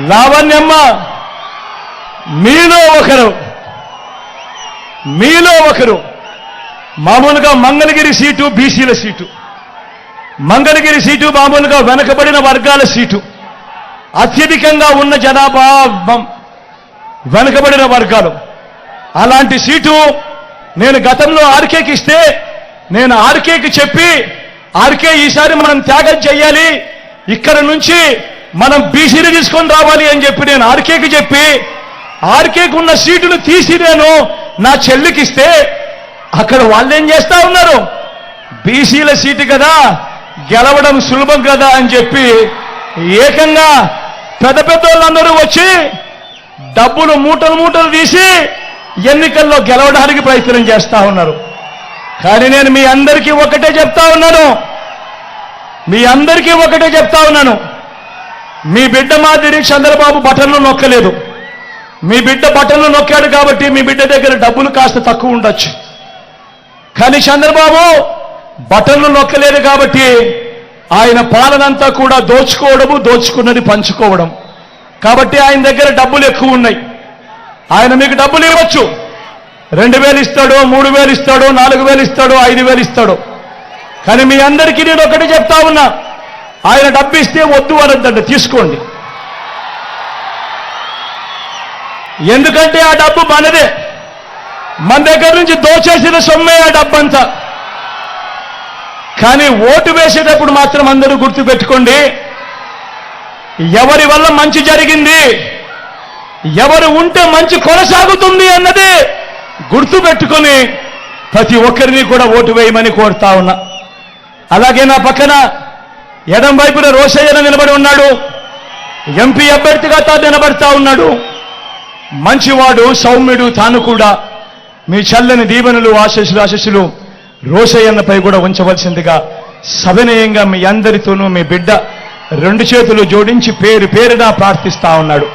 లావణ్యమ్మ మీలో ఒకరు. మీలో ఒకరు. మామూలుగా మంగళగిరి సీటు బీసీల సీటు. మంగళగిరి సీటు మామూలుగా వెనకబడిన వర్గాల సీటు. అత్యధికంగా ఉన్న జనాభా వెనకబడిన వర్గాలు. అలాంటి సీటు నేను గతంలో ఆర్కేకి ఇస్తే నేను ఆర్కేకి చెప్పి ఆర్కే ఈసారి మనం త్యాగం చేయాలి ఇక్కడ నుంచి మనం బీసీని తీసుకొని రావాలి అని చెప్పి నేను ఆర్కేకి చెప్పి ఆర్కేకి ఉన్న సీటును తీసి నేను నా చెల్లికి ఇస్తే అక్కడ వాళ్ళు ఏం చేస్తా ఉన్నారు? బీసీల సీటు కదా గెలవడం సులభం కదా అని చెప్పి ఏకంగా పెద్ద పెద్ద వాళ్ళందరూ వచ్చి డబ్బులు మూటలు మూటలు తీసి ఎన్నికల్లో గెలవడానికి ప్రయత్నం చేస్తా ఉన్నారు. కానీ నేను మీ అందరికీ ఒకటే చెప్తా ఉన్నాను. మీ అందరికీ ఒకటే చెప్తా ఉన్నాను. మీ బిడ్డ మాదిరి చంద్రబాబు బటన్లు నొక్కలేదు. మీ బిడ్డ బటన్లు నొక్కాడు కాబట్టి మీ బిడ్డ దగ్గర డబ్బులు కాస్త తక్కువ ఉండొచ్చు. కానీ చంద్రబాబు బటన్లు నొక్కలేదు కాబట్టి ఆయన పాలనంతా కూడా దోచుకోవడము దోచుకున్నది పంచుకోవడం. కాబట్టి ఆయన దగ్గర డబ్బులు ఎక్కువ ఉన్నాయి. ఆయన మీకు డబ్బులు ఇవ్వచ్చు. రెండు వేలు ఇస్తాడు మూడు వేలు ఇస్తాడు నాలుగు వేలు ఇస్తాడు ఐదు వేలు ఇస్తాడు. కానీ మీ అందరికీ నేను ఒకటి చెప్తా ఉన్నా. ఆయన డబ్బిస్తే వద్దు అనొద్దండి తీసుకోండి. ఎందుకంటే ఆ డబ్బు మనదే. మన దగ్గర నుంచి దోచేసిన సొమ్మే ఆ డబ్బంతా. కానీ ఓటు వేసేటప్పుడు మాత్రం అందరూ గుర్తుపెట్టుకోండి ఎవరి వల్ల మంచి జరిగింది ఎవరు ఉంటే మంచి కొనసాగుతుంది అన్నది గుర్తు పెట్టుకొని ప్రతి ఒక్కరిని కూడా ఓటు వేయమని కోరుతా ఉన్నా. అలాగే నా పక్కన ఎడం వైపున రోషయ్యన నిలబడి ఉన్నాడు. ఎంపీ అభ్యర్థిగా తాను నిలబడతా ఉన్నాడు. మంచివాడు సౌమ్యుడు తాను కూడా. మీ చల్లని దీవెనలు ఆశీస్సులు ఆశీస్సులు రోషయ్యన్నపై కూడా ఉంచవలసిందిగా సవినయంగా మీ అందరితోనూ మీ బిడ్డ రెండు చేతులు జోడించి పేరు పేరుగా ప్రార్థిస్తా ఉన్నాడు.